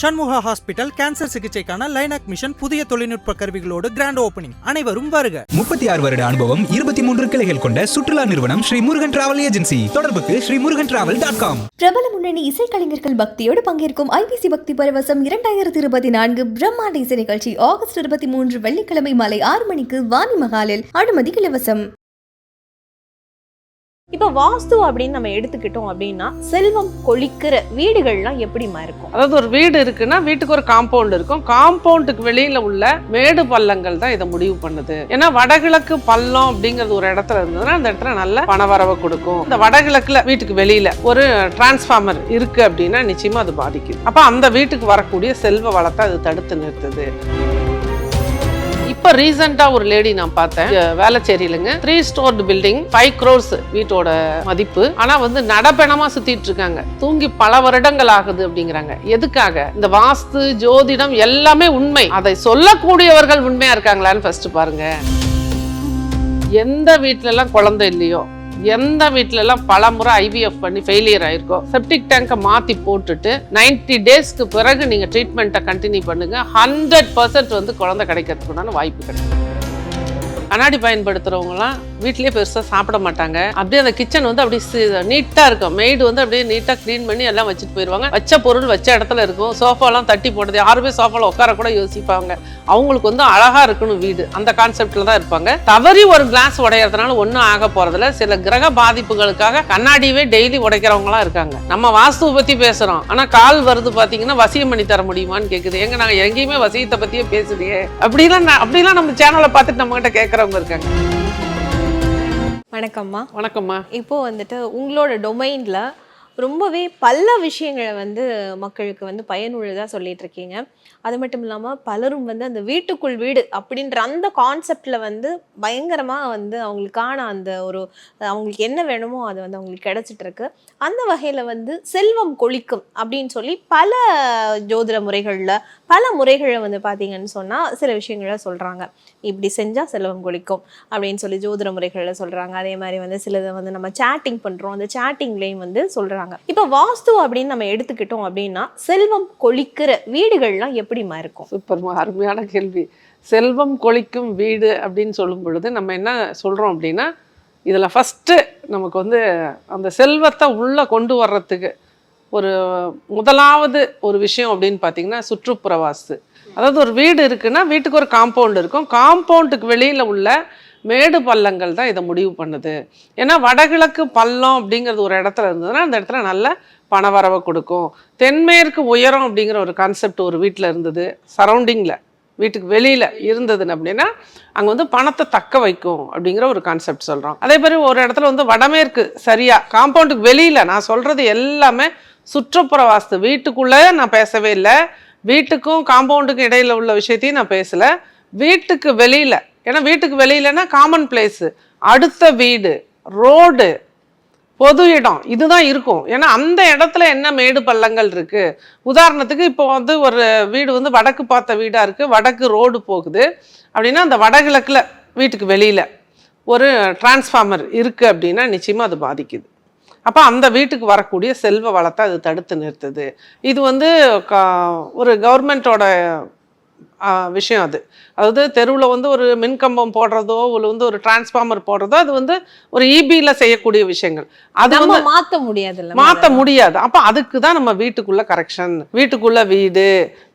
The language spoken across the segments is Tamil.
சண்முகா ஹாஸ்பிட்டல் கேன்சர் சிகிச்சைக்கான லைனாக் மிஷன் புதிய தொழில்நுட்ப கருவிகளோடு கிராண்ட் ஓபனிங் அனைவரும் வருக. முப்பத்தி ஆறு வருட அனுபவம் இருபத்தி மூன்று கிளைகள் கொண்ட சுற்றுலா நிறுவனம் ஸ்ரீ முருகன் டிராவல் ஏஜென்சி தொடர்புக்கு Sri Murugan travel dot com பிரபல முன்னணி இசைக்கலைஞர்கள் பக்தியோடு பங்கேற்கும் ஐபிசி பக்தி பரவசம் இரண்டாயிரத்தி இருபத்தி நான்கு பிரம்மாண்ட இசை நிகழ்ச்சி ஆகஸ்ட் இருபத்தி மூன்று வெள்ளிக்கிழமை மாலை ஆறு மணிக்கு வாணி மகாலில் அனுமதி இலவசம். இப்போ வாஸ்து அப்படின்னு நம்ம எடுத்துக்கிட்டோம் அப்படின்னா செல்வம் கொளிக்கிற வீடுகள்லாம் எப்படிமா இருக்கும்? அதாவது ஒரு வீடு இருக்குன்னா வீட்டுக்கு ஒரு காம்பவுண்ட் இருக்கும். காம்பவுண்டுக்கு வெளியில உள்ள மேடு பள்ளங்கள் தான் இதை முடிவு பண்ணுது. ஏன்னா வடகிழக்கு பள்ளம் அப்படிங்கிறது ஒரு இடத்துல இருந்ததுன்னா அந்த இடத்துல நல்ல பணவரவை கொடுக்கும். இந்த வடகிழக்குல வீட்டுக்கு வெளியில ஒரு டிரான்ஸ்ஃபார்மர் இருக்கு அப்படின்னா நிச்சயமா அது பாதிக்குது. அப்ப அந்த வீட்டுக்கு வரக்கூடிய செல்வ வளத்தை அது தடுத்து நிறுத்துது. இப்போ ரீசெண்டாக ஒரு லேடி நான் பார்த்தேன். வேலைச்சேரியிலுங்க three storied building five crores வீட்டோட மதிப்பு. ஆனால் வந்து நடப்பெணமாக சுத்திட்டு இருக்காங்க. தூங்கி பல வருடங்கள் ஆகுது அப்படிங்கிறாங்க. எதுக்காக? இந்த வாஸ்து ஜோதிடம் எல்லாமே உண்மை. அதை சொல்லக்கூடியவர்கள் உண்மையா இருக்காங்களான்னு ஃபர்ஸ்ட் பாருங்க. எந்த வீட்டிலலாம் எல்லாம் குழந்தை இல்லையோ எந்த வீட்டிலலாம் எல்லாம் பல முறை ஐவிஎஃப் பண்ணி ஃபெயிலியர் ஆயிருக்கோ செப்டிக் டேங்கை மாத்தி போட்டுட்டு 90 டேஸ்க்கு பிறகு நீங்க ட்ரீட்மெண்ட்டை கண்டினியூ பண்ணுங்க. ஹண்ட்ரட் பர்சன்ட் வந்து குழந்தை கிடைக்கிறதுக்குண்டான வாய்ப்பு கிடைக்கும். கண்ணாடி பயன்படுத்துகிறவங்களாம் வீட்லயே பெருசா சாப்பிட மாட்டாங்க. அப்படியே அந்த கிச்சன் வந்து அப்படியே நீட்டா இருக்கும். மெய்டு வந்து அப்படியே நீட்டா க்ளீன் பண்ணி எல்லாம் வச்சுட்டு போயிடுவாங்க வச்ச பொருள் வச்ச இடத்துல இருக்கும். சோஃபாலாம் தட்டி போடுறது. யாருமே சோஃபால உட்கார கூட யோசிப்பாங்க. அவங்களுக்கு வந்து அழகா இருக்கணும் வீடு. அந்த கான்செப்ட்ல தான் இருப்பாங்க. தவறி ஒரு கிளாஸ் உடையறதுனால ஒன்றும் ஆக போறதில்ல. சில கிரக பாதிப்புகளுக்காக கண்ணாடியவே டெய்லி உடைக்கிறவங்களாம் இருக்காங்க. நம்ம வாஸ்துவை பத்தி பேசுறோம். ஆனா கால் வருது பாத்தீங்கன்னா வசியம் பண்ணி தர முடியுமான்னு கேக்குது. எங்க நாங்க எங்கேயுமே வசியத்தை பத்தியே பேசுறியே அப்படிலாம் நான் அப்படிலாம் நம்ம சேனலை பார்த்துட்டு நம்ம கிட்ட கேட்கறவங்க இருக்காங்க. வணக்கம்மா. வணக்கம்மா. இப்போ வந்துட்டு உங்களோட டொமைன்ல ரொம்பவே பல விஷயங்களை வந்து மக்களுக்கு வந்து பயனுள்ளதாக சொல்லிட்டு இருக்கீங்க. அது மட்டும் இல்லாமல் பலரும் வந்து அந்த வீட்டுக்குள் வீடு அப்படின்ற அந்த கான்செப்டில் வந்து பயங்கரமாக வந்து அவங்களுக்கான அந்த ஒரு அவங்களுக்கு என்ன வேணுமோ அது வந்து அவங்களுக்கு கிடைச்சிட்டு இருக்கு. அந்த வகையில் வந்து செல்வம் கொளிக்கும் அப்படின்னு சொல்லி பல ஜோதிட முறைகளில் பல முறைகளை வந்து பார்த்தீங்கன்னு சொன்னால் சில விஷயங்களை சொல்கிறாங்க இப்படி செஞ்சால் செல்வம் கொளிக்கும் அப்படின்னு சொல்லி ஜோதிட முறைகளில் சொல்கிறாங்க அதே மாதிரி வந்து சிலதை வந்து நம்ம சேட்டிங் பண்ணுறோம் அந்த சேட்டிங்லேயும் வந்து சொல்கிறாங்க இப்போ வாஸ்து அப்படின்னு நம்ம எடுத்துக்கிட்டோம் அப்படின்னா செல்வம் கொளிக்கிற வீடுகள்லாம் எப்படிமா இருக்கும் சூப்பர்மா அருமையான கேள்வி. செல்வம் கொளிக்கும் வீடு அப்படின்னு சொல்லும் பொழுது நம்ம என்ன சொல்கிறோம் அப்படின்னா இதில் ஃபஸ்ட்டு நமக்கு வந்து அந்த செல்வத்தை உள்ளே கொண்டு வர்றதுக்கு ஒரு முதலாவது ஒரு விஷயம் அப்படின்னு பார்த்தீங்கன்னா சுற்றுப்புற வாஸ்து. அதாவது ஒரு வீடு இருக்குன்னா வீட்டுக்கு ஒரு காம்பவுண்ட் இருக்கும். காம்பவுண்டுக்கு வெளியில் உள்ள மேடு பள்ளங்கள் தான் இதை முடிவு பண்ணுது. ஏன்னா வடகிழக்கு பள்ளம் அப்படிங்கிறது ஒரு இடத்துல இருந்ததுன்னா அந்த இடத்துல நல்ல பணவரவை கொடுக்கும். தென்மேற்கு உயரம் அப்படிங்கிற ஒரு கான்செப்ட் ஒரு வீட்டில் இருந்தது. சரௌண்டிங்கில் வீட்டுக்கு வெளியில் இருந்ததுன்னு அப்படின்னா அங்கே வந்து பணத்தை தக்க வைக்கும் அப்படிங்கிற ஒரு கான்செப்ட் சொல்கிறோம் அதே மாதிரி ஒரு இடத்துல வந்து வடமேற்கு சரியாக காம்பவுண்டுக்கு வெளியில் நான் சொல்கிறது எல்லாமே சுற்றுப்புற வாஸ்து வீட்டுக்குள்ளே நான் பேசவே இல்லை. வீட்டுக்கும் காம்பவுண்டுக்கும் இடையில உள்ள விஷயத்தையும் நான் பேசலை. வீட்டுக்கு வெளியில் ஏன்னா வீட்டுக்கு வெளியிலனா காமன் பிளேஸு அடுத்த வீடு ரோடு பொது இடம் இதுதான் இருக்கும். ஏன்னா அந்த இடத்துல என்ன மேடு பள்ளங்கள் இருக்கு? உதாரணத்துக்கு இப்போ வந்து ஒரு வீடு வந்து வடக்கு பார்த்த வீடா இருக்கு. வடக்கு ரோடு போகுது. அப்படின்னா அந்த வடகிழக்குல வீட்டுக்கு வெளியில ஒரு டிரான்ஸ்ஃபார்மர் இருக்கு அப்படின்னா நிச்சயமா அது பாதிக்குது. அப்போ அந்த வீட்டுக்கு வரக்கூடிய செல்வ வளத்தை அது தடுத்து நிறுத்துது. இது வந்து கா- ஒரு கவர்மெண்ட்டோட விஷயம் அது. அதாவது தெருவில் வந்து ஒரு மின்கம்பம் போடுறதோ இல்லை வந்து ஒரு டிரான்ஸ்ஃபார்மர் போடுறதோ அது வந்து ஒரு இபியில் செய்யக்கூடிய விஷயங்கள். அது நம்ம வந்து மாத்த முடியாதுல்ல மாற்ற முடியாது. அப்போ அதுக்கு தான் நம்ம வீட்டுக்குள்ள கரெக்ஷன் வீட்டுக்குள்ள வீடு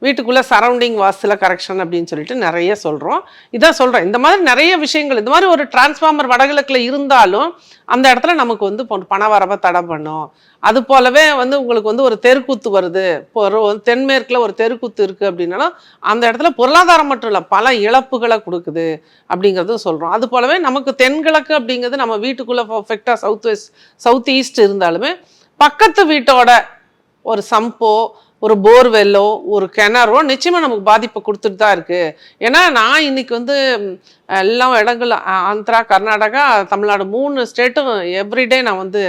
வீட்டுக்குள்ள சரௌண்டிங் வாஸ்துல கரெக்ஷன் அப்படின்னு சொல்லிட்டு நிறைய சொல்றோம். இதான் சொல்றேன். இந்த மாதிரி நிறைய விஷயங்கள் இந்த மாதிரி ஒரு டிரான்ஸ்ஃபார்மர் வடகிழக்குல இருந்தாலும் அந்த இடத்துல நமக்கு வந்து பண வரவை தடை பண்ணும். அது போலவே வந்து உங்களுக்கு வந்து ஒரு தெருக்கூத்து வருது. இப்போ ஒரு ஒரு தெருக்கூத்து இருக்குது அப்படின்னாலும் அந்த இடத்துல பொருளாதாரம் மட்டும் இல்லை பல இழப்புகளை கொடுக்குது அப்படிங்கிறதும் சொல்கிறோம் அது போலவே நமக்கு தென்கிழக்கு அப்படிங்கிறது நம்ம வீட்டுக்குள்ளே பர்ஃபெக்டாக சவுத் வெஸ்ட் சவுத் ஈஸ்ட் இருந்தாலுமே பக்கத்து வீட்டோட ஒரு சம்போ ஒரு போர்வெல்லோ ஒரு கிணறோ நிச்சயமாக நமக்கு பாதிப்பை கொடுத்துட்டு தான் இருக்குது ஏன்னா நான் இன்னைக்கு வந்து எல்லா இடங்களும் ஆந்திரா கர்நாடகா தமிழ்நாடு மூணு ஸ்டேட்டும் எவ்ரிடே நான் வந்து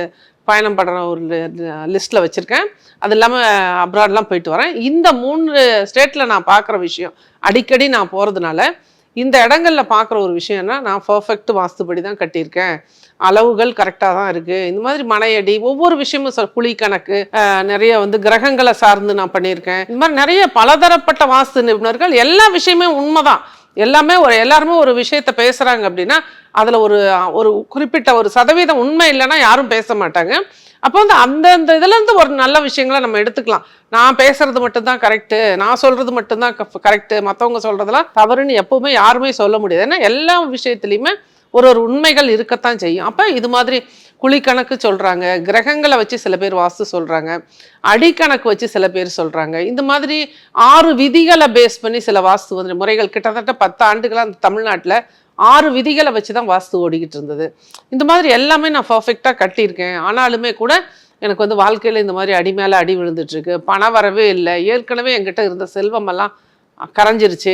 பயணம் பண்ணுற ஒரு லிஸ்ட்டில் வச்சுருக்கேன். அது இல்லாமல் அப்ராட்லாம் போயிட்டு வரேன். இந்த மூணு ஸ்டேட்டில் நான் பார்க்குற விஷயம் அடிக்கடி நான் போகிறதுனால இந்த இடங்களில் பார்க்குற ஒரு விஷயம்னா நான் பர்ஃபெக்ட் வாஸ்துபடி தான் கட்டியிருக்கேன். அளவுகள் கரெக்டாக தான் இருக்குது இந்த மாதிரி மனையடி ஒவ்வொரு விஷயமும் சொல் குழி கணக்கு நிறைய வந்து கிரகங்களை சார்ந்து நான் பண்ணியிருக்கேன். இந்த மாதிரி நிறைய பலதரப்பட்ட வாஸ்து நிபுணர்கள் எல்லா விஷயமே உண்மைதான். எல்லாமே ஒரு எல்லாருமே ஒரு விஷயத்த பேசுகிறாங்க அப்படின்னா அதில் ஒரு ஒரு குறிப்பிட்ட ஒரு சதவீதம் உண்மை இல்லைன்னா யாரும் பேச மாட்டாங்க. அப்போ வந்து அந்தந்த இதுலேருந்து ஒரு நல்ல விஷயங்களை நம்ம எடுத்துக்கலாம். நான் பேசுறது மட்டும்தான் கரெக்டு நான் சொல்றது மட்டும்தான் கரெக்டு மற்றவங்க சொல்றதெல்லாம் தவறுன்னு எப்பவுமே யாருமே சொல்ல முடியாது. ஏன்னா எல்லா விஷயத்துலையுமே ஒரு ஒரு உண்மைகள் இருக்கத்தான் செய்யும். அப்போ இது மாதிரி குழிக்கணக்கு சொல்கிறாங்க கிரகங்களை வச்சு சில பேர் வாஸ்து சொல்கிறாங்க அடிக்கணக்கு வச்சு சில பேர் சொல்கிறாங்க இந்த மாதிரி ஆறு விதிகளை பேஸ் பண்ணி சில வாஸ்து வந்து முறைகள் கிட்டத்தட்ட பத்து ஆண்டுகளாக அந்த தமிழ்நாட்டில் ஆறு விதிகளை வச்சு தான் வாஸ்து ஓடிக்கிட்டு இருந்தது. இந்த மாதிரி எல்லாமே நான் பர்ஃபெக்டாக கட்டியிருக்கேன். ஆனாலுமே கூட எனக்கு வந்து வாழ்க்கையில் இந்த மாதிரி அடி மேலே அடி விழுந்துட்டுருக்கு பணம் பண வரவே இல்லை. ஏற்கனவே என்கிட்ட இருந்த செல்வமெல்லாம் கரைஞ்சிருச்சு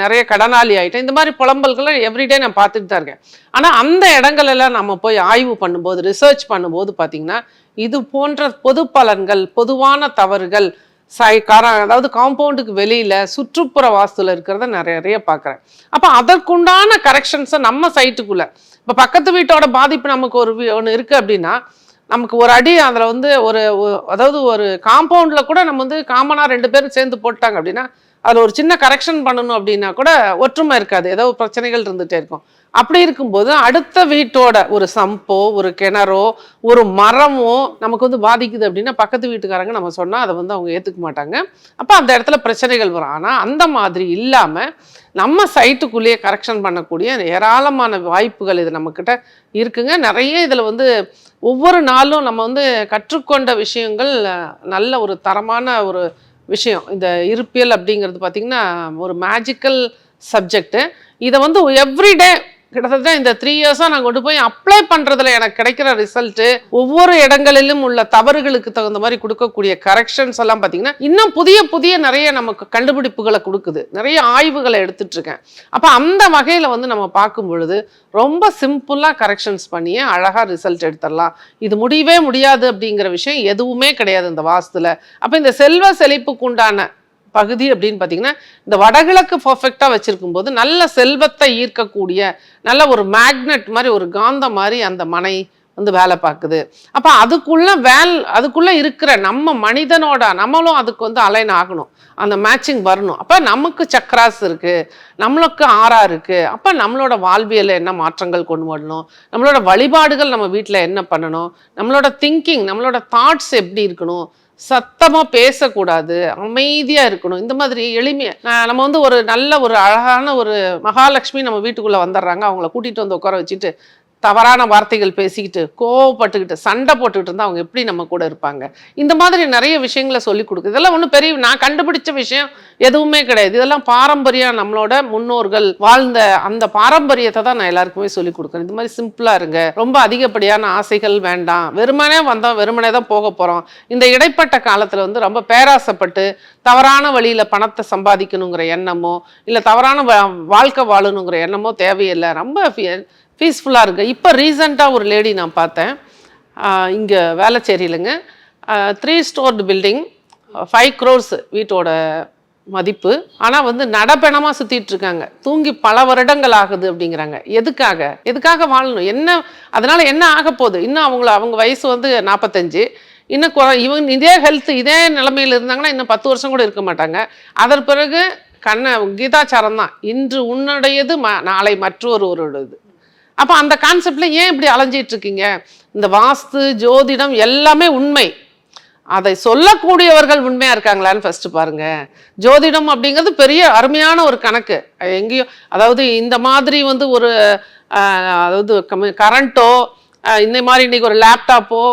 நிறைய கடனாளி ஆயிட்டேன் இந்த மாதிரி புலம்பல்களை எவ்ரிடே நான் பார்த்துட்டு தான் இருக்கேன். ஆனால் அந்த இடங்களெல்லாம் நம்ம போய் ஆய்வு பண்ணும்போது ரிசர்ச் பண்ணும்போது பார்த்திங்கன்னா இது போன்ற பொது பலன்கள் பொதுவான தவறுகள் சை கார அதாவது காம்பவுண்டுக்கு வெளியில் சுற்றுப்புற வாஸ்துல இருக்கிறத நிறைய நிறைய பார்க்குறேன். அப்போ அதற்குண்டான கரெக்ஷன்ஸை நம்ம சைட்டுக்குள்ளே இப்போ பக்கத்து வீட்டோட பாதிப்பு நமக்கு ஒரு ஒன்று இருக்குது அப்படின்னா நமக்கு ஒரு அடி அதில் வந்து ஒரு ஒ- அதாவது ஒரு காம்பவுண்டில் கூட நம்ம வந்து காமனாக ரெண்டு பேரும் சேர்ந்து போட்டாங்க அப்படின்னா அதில் ஒரு சின்ன கரெக்ஷன் பண்ணணும் அப்படின்னா கூட ஒற்றுமை இருக்காது. ஏதோ ஒரு பிரச்சனைகள் இருந்துகிட்டே இருக்கும். அப்படி இருக்கும்போது அடுத்த வீட்டோட ஒரு சம்போ ஒரு கிணறோ ஒரு மரமோ நமக்கு வந்து பாதிக்குது அப்படின்னா பக்கத்து வீட்டுக்காரங்க நம்ம சொன்னால் அதை வந்து அவங்க ஏற்றுக்க மாட்டாங்க. அப்போ அந்த இடத்துல பிரச்சனைகள் வரும். ஆனால் அந்த மாதிரி இல்லாமல் நம்ம சைட்டுக்குள்ளேயே கரெக்ஷன் பண்ணக்கூடிய ஏராளமான வாய்ப்புகள் இது நம்மக்கிட்ட இருக்குங்க. நிறைய இதில் வந்து ஒவ்வொரு நாளும் நம்ம வந்து கற்றுக்கொண்ட விஷயங்கள் நல்ல ஒரு தரமான ஒரு விஷயம். இந்த இருப்பியல் அப்படிங்கிறது பார்த்திங்கன்னா ஒரு மேஜிக்கல் சப்ஜெக்ட்டு இதை வந்து எவ்ரிடே கிட்டத்தட்ட இந்த த்ரீ இயர்ஸாக நான் கொண்டு போய் அப்ளை பண்ணுறதுல எனக்கு கிடைக்கிற ரிசல்ட்டு ஒவ்வொரு இடங்களிலும் உள்ள தவறுகளுக்கு தகுந்த மாதிரி கொடுக்கக்கூடிய கரெக்ஷன்ஸ் எல்லாம் பார்த்தீங்கன்னா இன்னும் புதிய புதிய நிறைய நமக்கு கண்டுபிடிப்புகளை கொடுக்குது. நிறைய ஆய்வுகளை எடுத்துட்டு இருக்கேன். அப்போ அந்த வகையில் வந்து நம்ம பார்க்கும் பொழுது ரொம்ப சிம்பிளாக கரெக்ஷன்ஸ் பண்ணியே அழகாக ரிசல்ட் எடுத்துடலாம். இது முடியவே முடியாது அப்படிங்கிற விஷயம் எதுவுமே கிடையாது இந்த வாஸ்துல அப்போ இந்த செல்வ செழிப்புக்கு உண்டான பகுதி அப்படின்னு பார்த்தீங்கன்னா இந்த வடகிழக்கு பர்ஃபெக்டாக வச்சுருக்கும் போது நல்ல செல்வத்தை ஈர்க்கக்கூடிய நல்ல ஒரு மேக்னெட் மாதிரி ஒரு காந்தம் மாதிரி அந்த மனை வந்து வேலை பார்க்குது. அப்போ அதுக்குள்ளே வேல் அதுக்குள்ளே இருக்கிற நம்ம மனிதனோட நம்மளும் அதுக்கு வந்து அலைன் ஆகணும். அந்த மேட்சிங் வரணும். அப்போ நமக்கு சக்கராஸ் இருக்குது நம்மளுக்கு ஆறா இருக்குது அப்போ நம்மளோட வாழ்வியலில் என்ன மாற்றங்கள் கொண்டு வரணும்? நம்மளோட வழிபாடுகள் நம்ம வீட்டில் என்ன பண்ணணும்? நம்மளோட திங்கிங் நம்மளோட தாட்ஸ் எப்படி இருக்கணும்? சத்தமாக பேசக்கூடாது அமைதியாக இருக்கணும். இந்த மாதிரி எளிமையாக நம்ம வந்து ஒரு நல்ல ஒரு அழகான ஒரு மகாலட்சுமி நம்ம வீட்டுக்குள்ளே வந்துடுறாங்க. அவங்கள கூட்டிகிட்டு வந்து உட்கார வச்சுட்டு தவறான வார்த்தைகள் பேசிக்கிட்டு கோவப்பட்டுக்கிட்டு சண்டை போட்டுக்கிட்டு இருந்தால் அவங்க எப்படி நம்ம கூட இருப்பாங்க? இந்த மாதிரி நிறைய விஷயங்களை சொல்லி கொடுக்கு. இதெல்லாம் ஒன்றும் பெரிய நான் கண்டுபிடிச்ச விஷயம் எதுவுமே கிடையாது. இதெல்லாம் பாரம்பரியம் நம்மளோட முன்னோர்கள் வாழ்ந்த அந்த பாரம்பரியத்தை தான் நான் எல்லாருக்குமே சொல்லி கொடுக்குறேன். இந்த மாதிரி சிம்பிளாக இருங்க. ரொம்ப அதிகப்படியான ஆசைகள் வேண்டாம். வெறுமனே வந்தோம் வெறுமனே தான் போக போகிறோம் இந்த இடைப்பட்ட காலத்தில் வந்து ரொம்ப பேராசைப்பட்டு தவறான வழியில் பணத்தை சம்பாதிக்கணுங்கிற எண்ணமோ இல்லை தவறான வா- வாழ்க்கை வாழணுங்கிற எண்ணமோ தேவையில்லை. ரொம்ப பீஸ்ஃபுல்லாக இருக்குது இப்போ ரீசண்டாக ஒரு லேடி நான் பார்த்தேன். இங்கே வேலைச்சேரியிலங்க three storied building five crores வீட்டோட மதிப்பு. ஆனால் வந்து நடப்பணமாக சுற்றிட்டு இருக்காங்க. தூங்கி பல வருடங்கள் ஆகுது அப்படிங்கிறாங்க. எதுக்காக? எதுக்காக வாழணும்? என்ன அதனால் என்ன ஆக போகுது? இன்னும் அவங்கள அவங்க வயசு வந்து நாற்பத்தஞ்சு இன்னும் குறை இவங்க இதே ஹெல்த் இதே நிலமையில் இருந்தாங்கன்னா இன்னும் பத்து வருஷம் கூட இருக்க மாட்டாங்க. அதன் பிறகு கண்ண கீதாச்சாரம் தான் இன்று உன்னுடையது ம நாளை மற்றொரு ஊருடைய இது அப்போ அந்த கான்செப்டில் ஏன் இப்படி அலைஞ்சிட்டு இருக்கீங்க? இந்த வாஸ்து ஜோதிடம் எல்லாமே உண்மை. அதை சொல்லக்கூடியவர்கள் உண்மையாக இருக்காங்களான்னு ஃபஸ்ட்டு பாருங்கள் ஜோதிடம் அப்படிங்கிறது பெரிய அருமையான ஒரு கணக்கு. எங்கேயோ அதாவது இந்த மாதிரி வந்து ஒரு அதாவது கரண்ட்டோ இந்த மாதிரி இன்றைக்கி ஒரு லேப்டாப்போ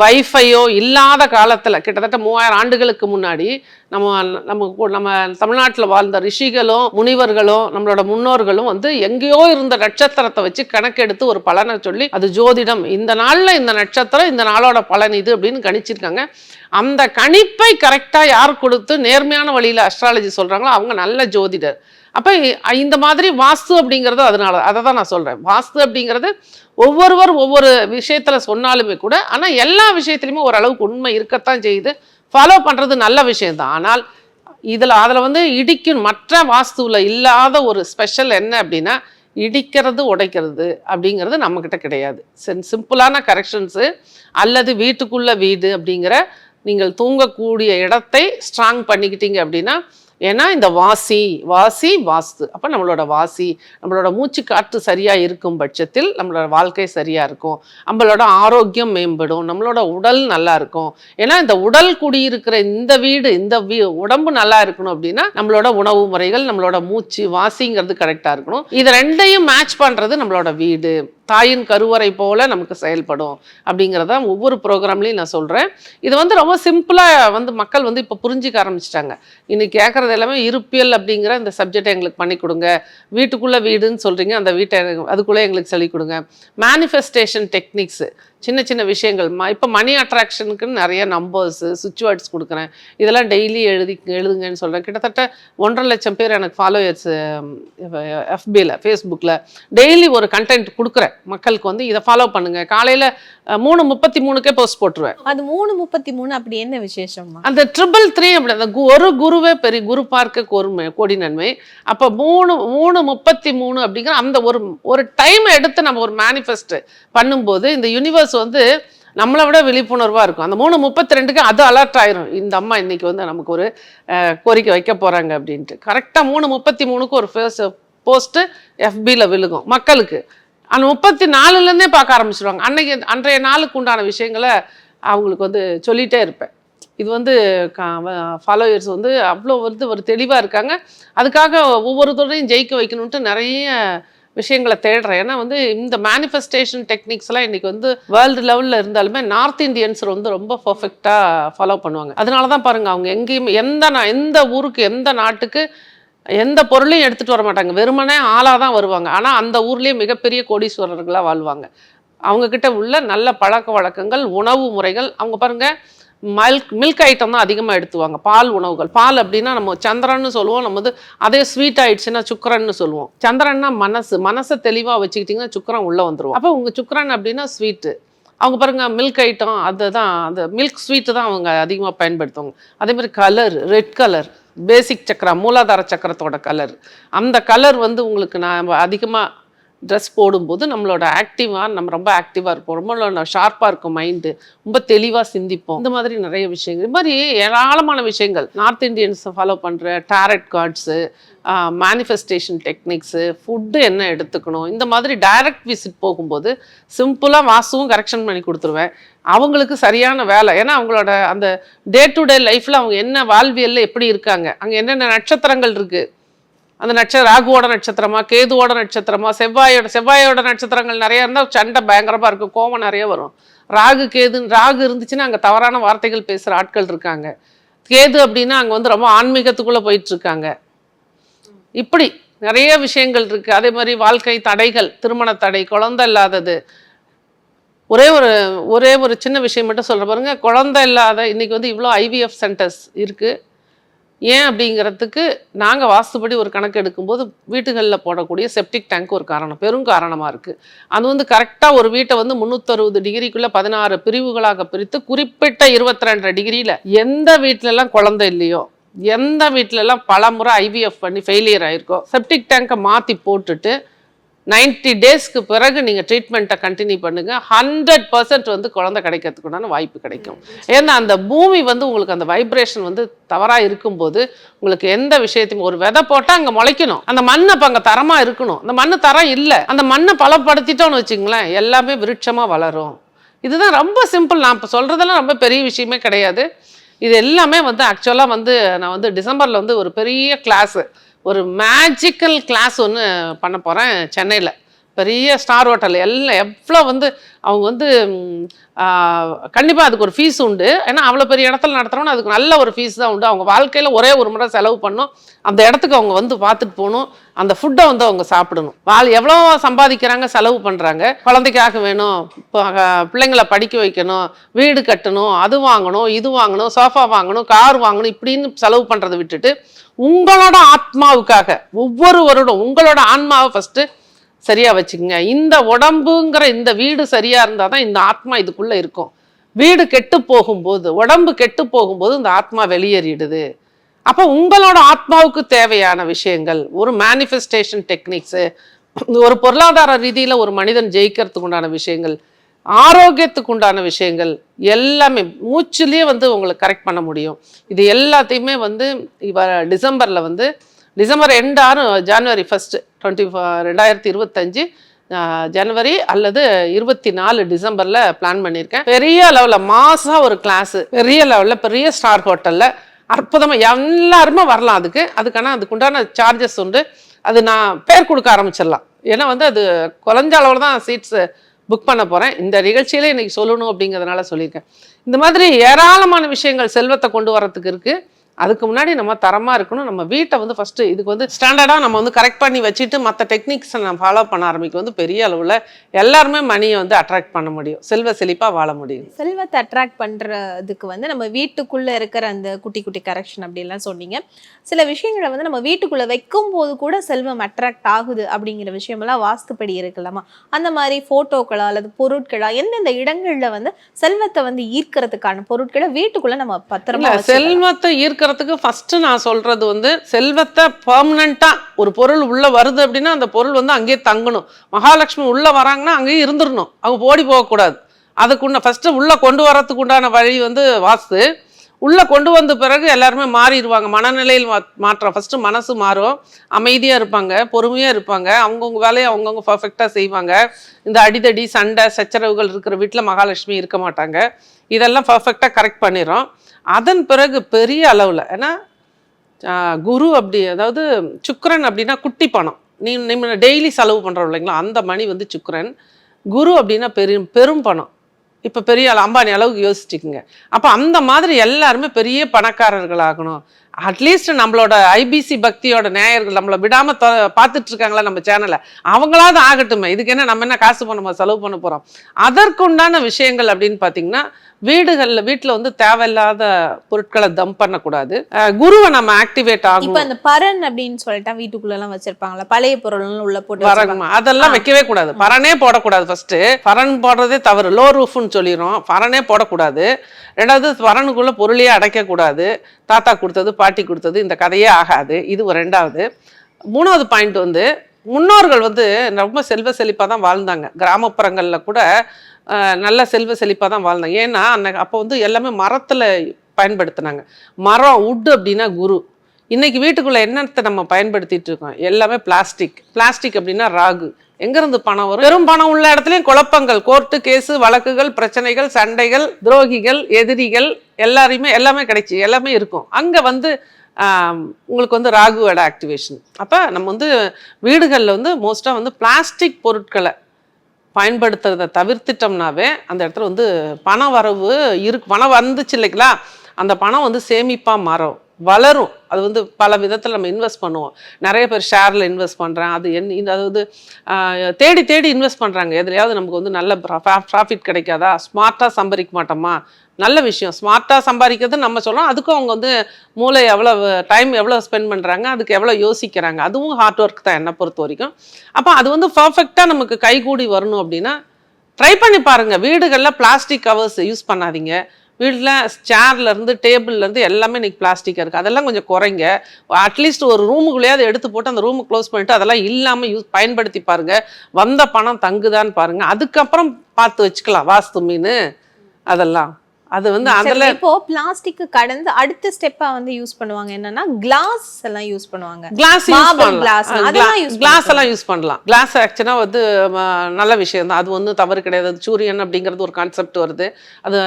வைஃபையோ இல்லாத காலத்தில் கிட்டத்தட்ட மூவாயிரம் ஆண்டுகளுக்கு முன்னாடி நம்ம நம்ம நம்ம தமிழ்நாட்டில் வாழ்ந்த ரிஷிகளும் முனிவர்களும் நம்மளோட முன்னோர்களும் வந்து எங்கேயோ இருந்த நட்சத்திரத்தை வச்சு கணக்கெடுத்து ஒரு பலனை சொல்லி அது ஜோதிடம் இந்த நாளில் இந்த நட்சத்திரம் இந்த நாளோட பலன் இது அப்படின்னு கணிச்சிருக்காங்க. அந்த கணிப்பை கரெக்டாக யார் கொடுத்து நேர்மையான வழியில் அஸ்ட்ராலஜி சொல்கிறாங்களோ அவங்க நல்ல ஜோதிடர். அப்போ இந்த மாதிரி வாஸ்து அப்படிங்கிறது அதனால அதை தான் நான் சொல்கிறேன் வாஸ்து அப்படிங்கிறது ஒவ்வொருவர் ஒவ்வொரு விஷயத்தில் சொன்னாலுமே கூட ஆனால் எல்லா விஷயத்துலையுமே ஓரளவுக்கு உண்மை இருக்கத்தான் செய்யுது. ஃபாலோ பண்ணுறது நல்ல விஷயந்தான் ஆனால் இதில் அதில் வந்து இடிக்கும் மற்ற வாஸ்துவில் இல்லாத ஒரு ஸ்பெஷல் என்ன அப்படின்னா இடிக்கிறது உடைக்கிறது அப்படிங்கிறது நம்மக்கிட்ட கிடையாது. சிம்பிளான கரெக்ஷன்ஸு அல்லது வீட்டுக்குள்ளே வீடு அப்படிங்கிற நீங்கள் தூங்கக்கூடிய இடத்தை ஸ்ட்ராங் பண்ணிக்கிட்டீங்க அப்படின்னா ஏன்னா இந்த வாசி வாசி வாஸ்து. அப்போ நம்மளோட வாசி நம்மளோட மூச்சு காற்று சரியாக இருக்கும் பட்சத்தில் நம்மளோட வாழ்க்கை சரியாக இருக்கும். நம்மளோட ஆரோக்கியம் மேம்படும். நம்மளோட உடல் நல்லா இருக்கும். ஏன்னா இந்த உடல் குடியிருக்கிற இந்த வீடு இந்த வீ உடம்பு நல்லா இருக்கணும் அப்படின்னா நம்மளோட உணவு முறைகள் நம்மளோட மூச்சு வாசிங்கிறது கரெக்டாக இருக்கணும். இது ரெண்டையும் மேட்ச் பண்ணுறது நம்மளோட வீடு. தாயின் கருவறை போல நமக்கு செயல்படும் அப்படிங்கிறத ஒவ்வொரு ப்ரோக்ராம்லையும் நான் சொல்கிறேன் இது வந்து ரொம்ப சிம்பிளாக வந்து மக்கள் வந்து இப்போ புரிஞ்சிக்க ஆரம்பிச்சிட்டாங்க. இன்னைக்கு கேட்குறது எல்லாமே இருப்பியல் அப்படிங்கிற இந்த சப்ஜெக்டை எங்களுக்கு பண்ணி கொடுங்க. வீட்டுக்குள்ளே வீடுன்னு சொல்கிறீங்க அந்த வீட்டை அதுக்குள்ளே எங்களுக்கு சொல்லிக் கொடுங்க. மேனிஃபெஸ்டேஷன் டெக்னிக்ஸு சின்ன சின்ன விஷயங்கள். ம இப்போ மணி அட்ராக்ஷனுக்குன்னு நிறைய நம்பர்ஸு சுவிட்ச் வேர்ட்ஸ் கொடுக்குறேன். இதெல்லாம் டெய்லி எழுதி எழுதுங்கன்னு சொல்கிறேன் கிட்டத்தட்ட ஒன்றரை லட்சம் பேர் எனக்கு ஃபாலோயர்ஸ் எஃபியில் ஃபேஸ்புக்கில் டெய்லி ஒரு கண்டென்ட் கொடுக்குறேன். மக்களுக்கு வந்து இதை ஃபாலோ பண்ணுங்க. காலையில் மூணு முப்பத்தி மூணுக்கே போஸ்ட் போட்டுருவேன். அது மூணு முப்பத்தி மூணு அப்படி என்ன விசேஷமா அந்த ட்ரிபிள் த்ரீ அப்படி அந்த ஒரு குருவே பெரிய குரு பார்க்க கொருமை கோடி நன்மை. அப்போ மூணு மூணு முப்பத்தி மூணு அப்படிங்கிற அந்த ஒரு ஒரு டைம் எடுத்து நம்ம ஒரு மேனிஃபெஸ்ட் பண்ணும்போது இந்த யூனிவர்ஸ் வந்து நம்மளை விட விழிப்புணர்வாக இருக்கும். அந்த மூணு முப்பத்தி ரெண்டுக்கு அது அலர்ட் ஆயிரும். இந்த அம்மா இன்னைக்கு வந்து நமக்கு ஒரு கோரிக்கை வைக்க போகிறாங்க அப்படின்ட்டு. கரெக்டாக மூணு முப்பத்தி மூணுக்கு ஒரு ஃபேஸ் போஸ்ட்டு எஃபியில் விழுகும் மக்களுக்கு. அந்த முப்பத்தி நாலுலேருந்தே பார்க்க ஆரம்பிச்சிருவாங்க. அன்னைக்கு அன்றைய நாளுக்கு உண்டான விஷயங்களை அவங்களுக்கு வந்து சொல்லிகிட்டே இருப்பேன். இது வந்து ஃபாலோயர்ஸ் வந்து அவ்வளோ வந்து ஒரு தெளிவாக இருக்காங்க. அதுக்காக ஒவ்வொருத்தரையும் ஜெயிக்க வைக்கணுன்ட்டு நிறைய விஷயங்களை தேடுறேன். ஏன்னா வந்து இந்த மேனிஃபெஸ்டேஷன் டெக்னிக்ஸ்லாம் இன்னைக்கு வந்து வேர்ல்டு லெவலில் இருந்தாலுமே நார்த் இந்தியன்ஸ் வந்து ரொம்ப பர்ஃபெக்டாக ஃபாலோ பண்ணுவாங்க. அதனால தான் பாருங்கள் அவங்க எங்கேயுமே எந்த நா எந்த ஊருக்கு எந்த நாட்டுக்கு எந்த பொருளையும் எடுத்துகிட்டு வர மாட்டாங்க. வெறுமனே ஆளாக தான் வருவாங்க. ஆனால் அந்த ஊர்லேயே மிகப்பெரிய கோடீஸ்வரர்களாக வாழ்வாங்க. அவங்கக்கிட்ட உள்ள நல்ல பழக்க வழக்கங்கள் உணவு முறைகள் அவங்க பாருங்கள் மில்க் மில்க் ஐட்டம் தான் அதிகமாக எடுத்துவாங்க. பால் உணவுகள். பால் அப்படின்னா நம்ம சந்திரன்னு சொல்லுவோம். நம்ம வந்து அதே ஸ்வீட் ஆயிடுச்சுன்னா சுக்கரன்னு சொல்லுவோம். சந்திரன்னா மனசு. மனசை தெளிவாக வச்சுக்கிட்டிங்கன்னா சுக்கரன் உள்ளே வந்துடும் அப்போ உங்கள் சுக்கரன் அப்படின்னா ஸ்வீட்டு அவங்க பாருங்க மில்க் ஐட்டம் அதுதான் அந்த மில்க் ஸ்வீட்டு தான் அவங்க அதிகமாக பயன்படுத்துவாங்க. அதேமாதிரி colour red colour basic chakra Muladhara சக்கரத்தோட colour அந்த கலர் வந்து உங்களுக்கு நான் அதிகமாக ட்ரெஸ் போடும்போது நம்மளோட ஆக்டிவாக நம்ம ரொம்ப ஆக்டிவாக இருப்போம். ரொம்ப ஷார்ப்பாக இருக்கும் மைண்டு ரொம்ப தெளிவாக சிந்திப்போம். இந்த மாதிரி நிறைய விஷயங்கள். இது மாதிரி ஏராளமான விஷயங்கள். நார்த் இந்தியன்ஸ் ஃபாலோ பண்ணுற tarot cards manifestation techniques food என்ன எடுத்துக்கணும். இந்த மாதிரி டைரக்ட் விசிட் போகும்போது சிம்பிளாக வாசுவும் கரெக்ஷன் பண்ணி கொடுத்துருவேன். அவங்களுக்கு சரியான வேலை. ஏன்னா அவங்களோட அந்த டே டு டே லைஃப்பில் அவங்க என்ன வாழ்வியலில் எப்படி இருக்காங்க? அங்கே என்னென்ன நட்சத்திரங்கள் இருக்குது அந்த நட்சத்திரம் ராகுவோட நட்சத்திரமா கேதுவோட நட்சத்திரமா செவ்வாயோட செவ்வாயோட நட்சத்திரங்கள் நிறைய இருந்தால் சண்டை பயங்கரமாக இருக்கும் கோவம் நிறைய வரும். ராகு கேதுன்னு ராகு இருந்துச்சுன்னா அங்கே தவறான வார்த்தைகள் பேசுகிற ஆட்கள் இருக்காங்க. கேது அப்படின்னா அங்கே வந்து ரொம்ப ஆன்மீகத்துக்குள்ளே போயிட்டுருக்காங்க. இப்படி நிறைய விஷயங்கள் இருக்குது அதே மாதிரி வாழ்க்கை தடைகள் திருமண தடை குழந்தை இல்லாதது. ஒரே ஒரு ஒரே ஒரு சின்ன விஷயம் மட்டும் சொல்கிற பாருங்க. குழந்தை இல்லாத இன்றைக்கி வந்து இவ்வளோ ஐவிஎஃப் சென்டர்ஸ் இருக்குது ஏன் அப்படிங்கிறதுக்கு நாங்கள் வாஸ்துபடி ஒரு கணக்கு எடுக்கும்போது வீட்டுகளில் போடக்கூடிய செப்டிக் டேங்க் ஒரு காரணம் பெரும் காரணமாக இருக்குது அது வந்து கரெக்டாக ஒரு வீட்டை வந்து முந்நூற்றறுபது டிகிரிக்குள்ளே பதினாறு பிரிவுகளாக பிரித்து குறிப்பிட்ட இருபத்திரெண்டரை டிகிரியில் எந்த வீட்டிலலாம் குழந்தை இல்லையோ எந்த வீட்டிலலாம் பல முறை ஐவிஎஃப் பண்ணி ஃபெயிலியர் ஆயிருக்கோ செப்டிக் டேங்கை மாற்றி போட்டுட்டு 90 டேஸ்க்கு பிறகு நீங்கள் ட்ரீட்மெண்ட்டை கண்டினியூ பண்ணுங்கள் ஹண்ட்ரட் பர்சன்ட் வந்து குழந்தை கிடைக்கிறதுக்குண்டான வாய்ப்பு கிடைக்கும். ஏன்னா அந்த பூமி வந்து உங்களுக்கு அந்த வைப்ரேஷன் வந்து தவறாக இருக்கும்போது உங்களுக்கு எந்த விஷயத்தையும் ஒரு விதை போட்டால் அங்கே முளைக்கணும். அந்த மண் அப்போ அங்கே தரமாக இருக்கணும். அந்த மண் தரம் இல்லை. அந்த மண்ணை பலப்படுத்திட்டோம்னு வச்சுங்களேன் எல்லாமே விருட்சமாக வளரும். இதுதான் ரொம்ப சிம்பிள் நான் இப்போ சொல்கிறதெல்லாம் ரொம்ப பெரிய விஷயமே கிடையாது. இது எல்லாமே வந்து ஆக்சுவலாக வந்து நான் வந்து டிசம்பரில் வந்து ஒரு பெரிய கிளாஸு ஒரு மேஜிக்கல் கிளாஸ் ஒன்று பண்ண போகிறேன் சென்னையில். பெரிய ஸ்டார் ஹோட்டல். எல்லாம் எவ்வளோ வந்து அவங்க வந்து கண்டிப்பாக அதுக்கு ஒரு ஃபீஸ் உண்டு. ஏன்னா அவ்வளோ பெரிய இடத்துல நடத்துகிறோம்னா அதுக்கு நல்ல ஒரு ஃபீஸ் தான் உண்டு. அவங்க வாழ்க்கையில் ஒரே ஒரு முறை செலவு பண்ணணும் அந்த இடத்துக்கு அவங்க வந்து பார்த்துட்டு போகணும். அந்த ஃபுட்டை வந்து அவங்க சாப்பிடணும். வாழ் எவ்வளோ சம்பாதிக்கிறாங்க செலவு பண்ணுறாங்க குழந்தைக்காக வேணும். இப்போ பிள்ளைங்கள படிக்க வைக்கணும். வீடு கட்டணும். அது வாங்கணும் இது வாங்கணும் சோஃபா வாங்கணும் கார் வாங்கணும் இப்படின்னு செலவு பண்ணுறதை விட்டுட்டு உங்களோட ஆத்மாவுக்காக ஒவ்வொரு வருடம் உங்களோட ஆன்மாவை ஃபஸ்ட்டு சரியா வச்சுக்கோங்க. இந்த உடம்புங்கிற இந்த வீடு சரியா இருந்தால் தான் இந்த ஆத்மா இதுக்குள்ள இருக்கும். வீடு கெட்டு போகும்போது உடம்பு கெட்டு போகும்போது இந்த ஆத்மா வெளியேறிடுது. அப்போ உங்களோட ஆத்மாவுக்கு தேவையான விஷயங்கள் ஒரு மேனிஃபெஸ்டேஷன் டெக்னிக்ஸு ஒரு பொருளாதார ரீதியில் ஒரு மனிதன் ஜெயிக்கிறதுக்கு உண்டான விஷயங்கள் ஆரோக்கியத்துக்கு உண்டான விஷயங்கள் எல்லாமே மூச்சுலேயே வந்து உங்களுக்கு கரெக்ட் பண்ண முடியும். இது எல்லாத்தையுமே வந்து இவ டிசம்பரில் வந்து டிசம்பர் எண்ட் ஆறு ஜனவரி ஃபஸ்ட்டு டுவெண்ட்டி ரெண்டாயிரத்தி இருபத்தஞ்சு ஜனவரி அல்லது இருபத்தி நாலு டிசம்பரில் பிளான் பண்ணியிருக்கேன் பெரிய லெவலில் மாதம் ஒரு கிளாஸு பெரிய லெவலில் பெரிய ஸ்டார் ஹோட்டலில் அற்புதமாக எல்லாருமே வரலாம் அதுக்கு. அதுக்கான அதுக்குண்டான சார்ஜஸ் உண்டு. அது நான் பேர் கொடுக்க ஆரம்பிச்சிடலாம். ஏன்னா வந்து அது குறைஞ்ச அளவில் தான் சீட்ஸு புக் பண்ண போகிறேன் இந்த நிகழ்ச்சியில இன்னைக்கு சொல்லணும் அப்படிங்கிறதுனால சொல்லியிருக்கேன். இந்த மாதிரி ஏராளமான விஷயங்கள் செல்வத்தை கொண்டு வரத்துக்கு இருக்குது அதுக்கு முன்னாடி நம்ம தரமாக இருக்கணும். நம்ம வீட்டை வந்து ஃபஸ்ட்டு இதுக்கு வந்து ஸ்டாண்டர்டாக நம்ம வந்து கரெக்ட் பண்ணி வச்சுட்டு மற்ற டெக்னிக்ஸை நம்ம ஃபாலோ பண்ண ஆரம்பிக்கும். வந்து பெரிய அளவில் எல்லாருமே மணியை வந்து அட்ராக்ட் பண்ண முடியும். செல்வ செழிப்பாக வாழ முடியும். செல்வத்தை அட்ராக்ட் பண்றதுக்கு வந்து நம்ம வீட்டுக்குள்ள இருக்கிற அந்த குட்டி குட்டி கரெக்ஷன் அப்படிலாம் சொன்னீங்க. சில விஷயங்களை வந்து நம்ம வீட்டுக்குள்ள வைக்கும் போது கூட செல்வம் அட்ராக்ட் ஆகுது அப்படிங்கிற விஷயமெல்லாம் வாஸ்துப்படி இருக்கலாமா? அந்த மாதிரி போட்டோக்களா அல்லது பொருட்களா எந்தெந்த இடங்கள்ல வந்து செல்வத்தை வந்து ஈர்க்கிறதுக்கான பொருட்களை வீட்டுக்குள்ள நம்ம பத்திரமா இல்ல வச்சுக்கலாம்? செல்வத்தை ஃபஸ்ட்டு நான் சொல்கிறது வந்து செல்வத்தை பர்மனண்ட்டாக ஒரு பொருள் உள்ளே வருது அப்படின்னா அந்த பொருள் வந்து அங்கேயே தங்கணும். மகாலட்சுமி உள்ளே வராங்கன்னா அங்கேயே இருந்துடணும். அவங்க ஓடி போகக்கூடாது. அதுக்குண்ட ஃபஸ்ட்டு உள்ளே கொண்டு வரத்துக்கு உண்டான வழி வந்து வாஸ்து. உள்ளே கொண்டு வந்த பிறகு எல்லாருமே மாறிடுவாங்க. மனநிலையில் மா- மாற்றம். ஃபஸ்ட்டு மனசு மாறும். அமைதியாக இருப்பாங்க. பொறுமையாக இருப்பாங்க. அவங்கவுங்க வேலையை அவங்கவுங்க பர்ஃபெக்டாக செய்வாங்க. இந்த அடிதடி சண்டை சச்சரவுகள் இருக்கிற வீட்டில் மகாலட்சுமி இருக்க மாட்டாங்க. இதெல்லாம் பர்ஃபெக்டாக கரெக்ட் பண்ணிடும் அதன் பிறகு பெரிய அளவில் ஏன்னா குரு அப்படி அதாவது சுக்கரன் அப்படின்னா குட்டி பணம். நீ நம்ம டெய்லி செலவு பண்ணுறோம் இல்லைங்களா? அந்த மணி வந்து சுக்கரன். குரு அப்படின்னா பெரும் பெரும் பணம். இப்போ பெரிய அம்பானி அளவுக்கு யோசிச்சுக்குங்க. அப்போ அந்த மாதிரி எல்லாருமே பெரிய பணக்காரர்கள் ஆகணும். அட்லீஸ்ட் நம்மளோட ஐபிசி பக்தியோட நேயர்கள் நம்மளை விடாம தொ பார்த்துட்டு இருக்காங்களா நம்ம சேனலை அவங்களாவது ஆகட்டுமே. இதுக்கு என்ன நம்ம என்ன காசு பண்ண செலவு பண்ண போறோம்? அதற்குண்டான விஷயங்கள் அப்படின்னு பார்த்தீங்கன்னா வீடுகளில் வீட்டில் வந்து தேவையில்லாத பொருட்களை தம் பண்ணக்கூடாது. குருவை நம்ம ஆக்டிவேட் இப்ப ஆகும் அந்த பரன் அப்படின்னு சொல்லிட்டா வீட்டுக்குள்ள எல்லாம் வச்சிருப்பாங்களா பழைய பொருள் உள்ள போட்டு. வரகுமா அதெல்லாம் வைக்கவே கூடாது. பரனே போடக்கூடாது ஃபர்ஸ்ட் பரன் போடுறதே தவறு. லோ ரூஃப்னு சொல்லிடுறோம். பரனே போடக்கூடாது. ரெண்டாவது பரனுக்குள்ள பொருளையே அடைக்கக்கூடாது. தாத்தா கொடுத்தது பாட்டி கொடுத்தது இந்த கதையே ஆகாது. இது ஒரு ரெண்டாவது. மூணாவது பாயிண்ட் வந்து முன்னோர்கள் வந்து ரொம்ப செல்வ செழிப்பாக தான் வாழ்ந்தாங்க. கிராமப்புறங்களில் கூட நல்ல செல்வ செழிப்பாக தான் வாழ்ந்தாங்க. ஏன்னா அன்னைக்கு அப்போ வந்து எல்லாமே மரத்தில் பயன்படுத்தினாங்க. மரம் உட் அப்படின்னா குரு. இன்னைக்கு வீட்டுக்குள்ளே என்னத்தை நம்ம பயன்படுத்திட்டு இருக்கோம்? எல்லாமே பிளாஸ்டிக் பிளாஸ்டிக் அப்படின்னா ராகு. எங்கிருந்து பணம் வரும்? பெரும் பணம் உள்ள இடத்துலயும் குழப்பங்கள். கோர்ட்டு கேஸு வழக்குகள் பிரச்சனைகள் சண்டைகள் துரோகிகள் எதிரிகள் எல்லாரையுமே எல்லாமே கிடைச்சி எல்லாமே இருக்கும். அங்க வந்து உங்களுக்கு வந்து ராகுவோட ஆக்டிவேஷன் அப்போ நம்ம வந்து வீடுகளில் வந்து மோஸ்ட்டாக வந்து பிளாஸ்டிக் பொருட்களை பயன்படுத்துறதை தவிர்த்துட்டோம்னாவே அந்த இடத்துல வந்து பண வரவு இருக்கு. பணம் வந்துச்சு இல்லைங்களா? அந்த பணம் வந்து சேமிப்பாக மாறும். வளரும். அது வந்து பல விதத்தில் நம்ம இன்வெஸ்ட் பண்ணுவோம். நிறைய பேர் ஷேரில் இன்வெஸ்ட் பண்ணுறேன் அது என் இது அதாவது தேடி தேடி இன்வெஸ்ட் பண்ணுறாங்க எதுலையாவது நமக்கு வந்து நல்ல ப்ராஃபிட் கிடைக்காதா? ஸ்மார்ட்டாக சம்பாதிக்க மாட்டோமா? நல்ல விஷயம். ஸ்மார்ட்டாக சம்பாதிக்கிறது நம்ம சொல்கிறோம் அதுக்கும் அவங்க வந்து மூளை எவ்வளோ டைம் எவ்வளோ ஸ்பெண்ட் பண்ணுறாங்க அதுக்கு எவ்வளோ யோசிக்கிறாங்க? அதுவும் ஹார்ட் ஒர்க் தான் என்னை பொறுத்த வரைக்கும். அப்போ அது வந்து பர்ஃபெக்டாக நமக்கு கைகூடி வரணும் அப்படின்னா ட்ரை பண்ணி பாருங்கள் வீடுகளில் பிளாஸ்டிக் கவர்ஸ் யூஸ் பண்ணாதீங்க. வீட்டில் சேர்லேருந்து டேபிள்லேருந்து எல்லாமே இன்றைக்கி பிளாஸ்டிக்காக இருக்குது அதெல்லாம் கொஞ்சம் குறைங்க. அட்லீஸ்ட் ஒரு ரூமுக்குள்ளேயாவது எடுத்து போட்டு அந்த ரூமை க்ளோஸ் பண்ணிட்டு அதெல்லாம் இல்லாமல் யூஸ் பயன்படுத்தி பாருங்கள் வந்த பணம் தங்குதான்னு பாருங்கள் அதுக்கப்புறம் பார்த்து வச்சுக்கலாம். வாஸ்து மீன் அதெல்லாம். அது வந்து அதில் இப்போ பிளாஸ்டிக் கடந்து அடுத்த ஸ்டெப்பா வந்து யூஸ் பண்ணுவாங்க. என்னன்னா கிளாஸ் எல்லாம் யூஸ் பண்ணுவாங்க. கிளாஸ் யூஸ் பண்ணலாம். கிளாஸ். எல்லாம் யூஸ் பண்ணலாம். கிளாஸ் ஆக்சுவலாக வந்து நல்ல விஷயம் தான் அது ஒன்றும் தவறு கிடையாது. சூரியன் அப்படிங்கிறது ஒரு கான்செப்ட் வருது. அது